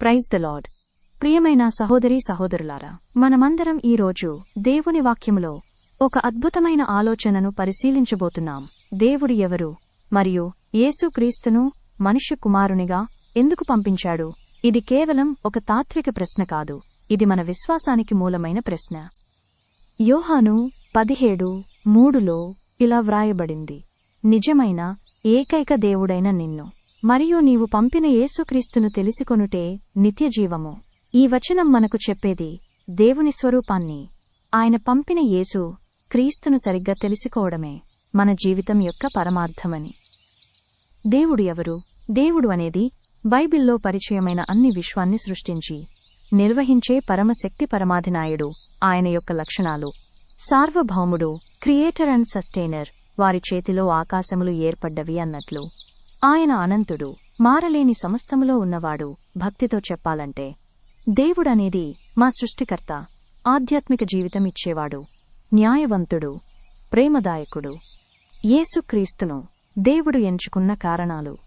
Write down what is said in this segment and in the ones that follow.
Praise the lord. ప్రియమైన సహోదరి సహోదరులారా మనమందరం ఈరోజు దేవుని వాక్యములో ఒక అద్భుతమైన ఆలోచనను పరిశీలించబోతున్నాం. దేవుడు ఎవరు? మరియు యేసుక్రీస్తును మనుష్య కుమారునిగా ఎందుకు పంపించాడు? ఇది కేవలం ఒక తాత్విక ప్రశ్న కాదు. ఇది మన విశ్వాసానికి మూలమైన ప్రశ్న. యోహాను పదిహేడు మూడులో ఇలా వ్రాయబడింది. నిజమైన ఏకైక దేవుడైన నిన్ను. మరియు నీవు పంపిన యేసుక్రీస్తును తెలిసికొనుటే నిత్యజీవము. ఈ వచనం మనకు చెప్పేది దేవుని స్వరూపాన్ని. ఆయన పంపిన యేసు క్రీస్తును సరిగ్గా తెలుసుకోవడమే మన జీవితం యొక్క పరమార్థమని. దేవుడు ఎవరు? దేవుడు అనేది బైబిల్లో పరిచయమైన అన్ని విశ్వాన్ని సృష్టించి నిర్వహించే పరమశక్తి పరమాధినాయుడు ఆయన యొక్క లక్షణాలు. సార్వభౌముడు క్రియేటర్ అండ్ సస్టైనర్ వారి చేతిలో ఆకాశములు ఏర్పడ్డవి అన్నట్లు. ఆయన అనంతుడు మారలేని సమస్తములో ఉన్నవాడు భక్తితో చెప్పాలంటే దేవుడనేది మా సృష్టికర్త ఆధ్యాత్మిక జీవితం ఇచ్చేవాడు న్యాయవంతుడు ప్రేమదాయకుడు. యేసుక్రీస్తును దేవుడు ఎంచుకున్న కారణాలు.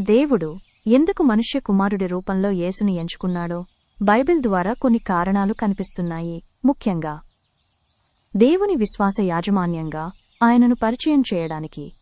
దేవుడు ఎందుకు మనుష్య కుమారుడి రూపంలో యేసుని ఎంచుకున్నాడో బైబిల్ ద్వారా కొన్ని కారణాలు కనిపిస్తున్నాయి. ముఖ్యంగా దేవుని విశ్వాస యాజమాన్యంగా ఆయనను పరిచయం చేయడానికి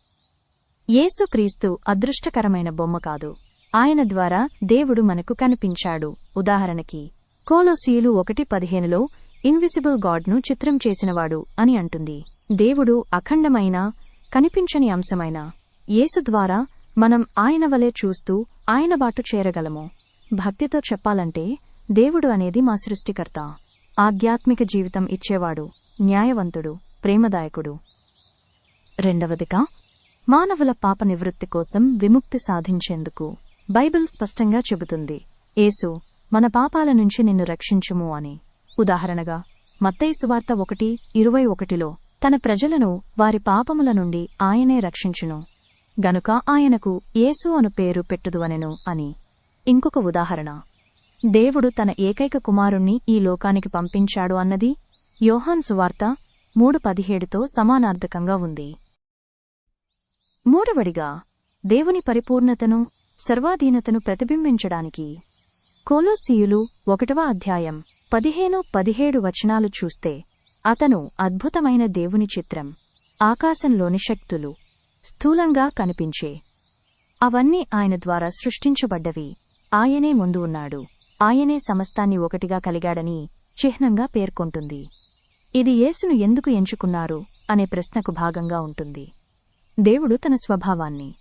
యేసుక్రీస్తు అదృష్టకరమైన బొమ్మ కాదు. ఆయన ద్వారా దేవుడు మనకు కనిపించాడు. ఉదాహరణకి కోలోసీలు ఒకటి పదిహేనులో ఇన్విసిబుల్ గాడ్ను చిత్రం చేసినవాడు అని అంటుంది. దేవుడు అఖండమైన కనిపించని అంశమైన యేసు ద్వారా మనం ఆయన వలె చూస్తూ ఆయన బాటు చేరగలము. భక్తితో చెప్పాలంటే దేవుడు అనేది మా సృష్టికర్త. ఆధ్యాత్మిక జీవితం ఇచ్చేవాడు న్యాయవంతుడు ప్రేమదాయకుడు. రెండవదిగా మానవుల పాప నివృత్తి కోసం విముక్తి సాధించేందుకు బైబిల్ స్పష్టంగా చెబుతుంది. యేసు మన పాపాల నుంచి నిన్ను రక్షించుము అని. ఉదాహరణగా మత్తయి సువార్త ఒకటి ఇరవై ఒకటిలో తన ప్రజలను వారి పాపముల నుండి ఆయనే రక్షించును. గనుక ఆయనకు యేసు అను పేరు పెట్టుదువనెను అని. ఇంకొక ఉదాహరణ. దేవుడు తన ఏకైక కుమారుణ్ణి ఈ లోకానికి పంపించాడు అన్నది యోహాన్ సువార్త మూడు పదిహేడుతో సమానార్థకంగా ఉంది. మూడవడిగా దేవుని పరిపూర్ణతను సర్వాధీనతను ప్రతిబింబించడానికి. కోలోసీయులు ఒకటవ అధ్యాయం పదిహేను పదిహేడు వచనాలు చూస్తే అతను అద్భుతమైన దేవుని చిత్రం ఆకాశంలోని శక్తులు స్థూలంగా కనిపించే. అవన్నీ ఆయన ద్వారా సృష్టించబడ్డవి. ఆయనే ముందు ఉన్నాడు. ఆయనే సమస్తాన్ని ఒకటిగా కలిగాడని చిహ్నంగా పేర్కొంటుంది. ఇది యేసును ఎందుకు ఎంచుకున్నారు? అనే ప్రశ్నకు భాగంగా ఉంటుంది. దేవుడు తన స్వభావాన్ని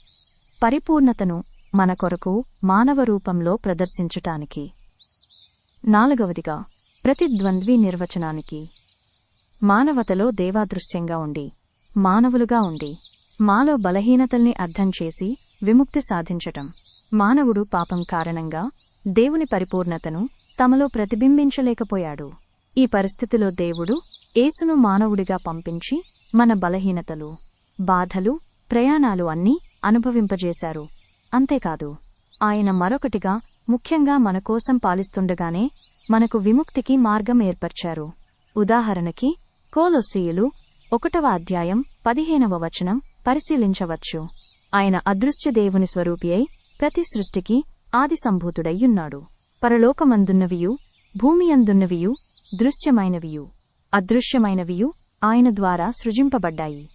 పరిపూర్ణతను మన కొరకు మానవ రూపంలో ప్రదర్శించటానికి. నాలుగవదిగా ప్రతిద్వంద్వి నిర్వచనానికి. మానవతలో దేవాదృశ్యంగా ఉండి మానవులుగా ఉండి మాలో బలహీనతల్ని అర్థం చేసి విముక్తి సాధించటం. మానవుడు పాపం కారణంగా దేవుని పరిపూర్ణతను తమలో ప్రతిబింబించలేకపోయాడు. ఈ పరిస్థితిలో దేవుడు ఏసును మానవుడిగా పంపించి మన బలహీనతలు బాధలు ప్రయాణాలు అన్నీ అనుభవింపజేశారు. అంతేకాదు ఆయన మరొకటిగా ముఖ్యంగా మన కోసం పాలిస్తుండగానే మనకు విముక్తికి మార్గం ఏర్పర్చారు. ఉదాహరణకి కోలొస్సీయులు ఒకటవ అధ్యాయం పదిహేనవ వచనం పరిశీలించవచ్చు. ఆయన అదృశ్య దేవుని స్వరూపి అయి ప్రతి సృష్టికి ఆది సంభూతుడయ్యున్నాడు పరలోకమందున్నవియు భూమియందున్నవియు దృశ్యమైనవియు అదృశ్యమైనవియు ఆయన ద్వారా సృజింపబడ్డాయి.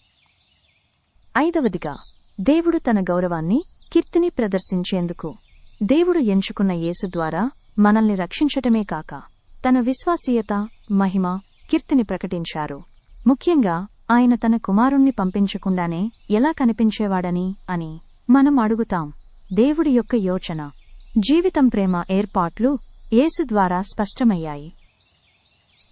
ఐదవదిగా దేవుడు తన గౌరవాన్ని కీర్తిని ప్రదర్శించేందుకు దేవుడు ఎంచుకున్న యేసు ద్వారా మనల్ని రక్షించటమే కాక తన విశ్వాసీయత మహిమ కీర్తిని ప్రకటించారు. ముఖ్యంగా ఆయన తన కుమారుణ్ణి పంపించకుండానే ఎలా కనిపించేవాడని అని మనం అడుగుతాం. దేవుడి యొక్క యోచన జీవితం ప్రేమ ఏర్పాట్లు యేసు ద్వారా స్పష్టమయ్యాయి.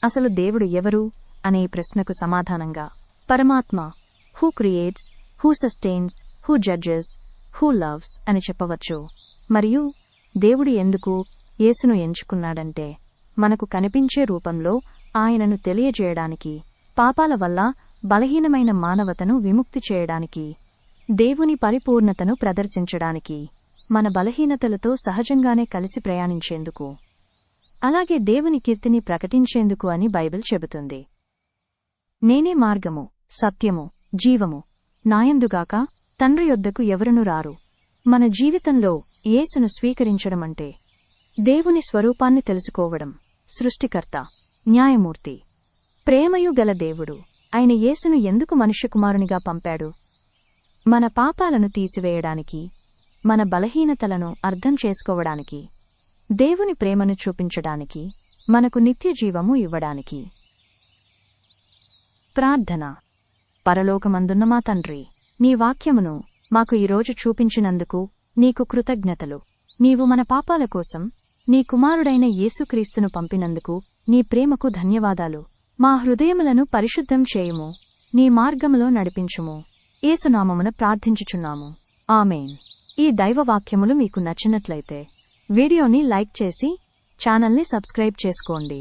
అసలు దేవుడు ఎవరు? అనే ప్రశ్నకు సమాధానంగా పరమాత్మ who creates who sustains who judges who loves అని చెప్పవచ్చు. మరియు దేవుడు ఎందుకు యేసును ఎంచుకున్నాడంటే మనకు కనిపించే రూపంలో ఆయనను తెలియజేయడానికి పాపాల వల్ల బలహీనమైన మానవతను విముక్తి చేయడానికి దేవుని పరిపూర్ణతను ప్రదర్శించడానికి మన బలహీనతలతో సహజంగానే కలిసి ప్రయాణించేందుకు అలాగే దేవుని కీర్తిని ప్రకటించేందుకు అని బైబిల్ చెబుతుంది. నేనే మార్గము సత్యము జీవము నాయందుగాక తండ్రి యొద్దకు ఎవరును రారు. మన జీవితంలో యేసును స్వీకరించడమంటే దేవుని స్వరూపాన్ని తెలుసుకోవడం సృష్టికర్త న్యాయమూర్తి ప్రేమయు గల దేవుడు. ఆయన యేసును ఎందుకు మనుష్యకుమారునిగా పంపాడు? మన పాపాలను తీసివేయడానికి మన బలహీనతలను అర్థం చేసుకోవడానికి దేవుని ప్రేమను చూపించడానికి మనకు నిత్య జీవము ఇవ్వడానికి. ప్రార్థన. పరలోకమందున్న మా తండ్రి. నీ వాక్యమును మాకు ఈరోజు చూపించినందుకు నీకు కృతజ్ఞతలు. నీవు మన పాపాల కోసం నీ కుమారుడైన యేసుక్రీస్తును పంపినందుకు నీ ప్రేమకు ధన్యవాదాలు. మా హృదయములను పరిశుద్ధం చేయుము. నీ మార్గములో నడిపించుము. ఏసునామమున ప్రార్థించుచున్నాము. ఆమెన్. ఈ దైవవాక్యములు మీకు నచ్చినట్లయితే వీడియోని లైక్ చేసి ఛానల్ని సబ్స్క్రైబ్ చేసుకోండి.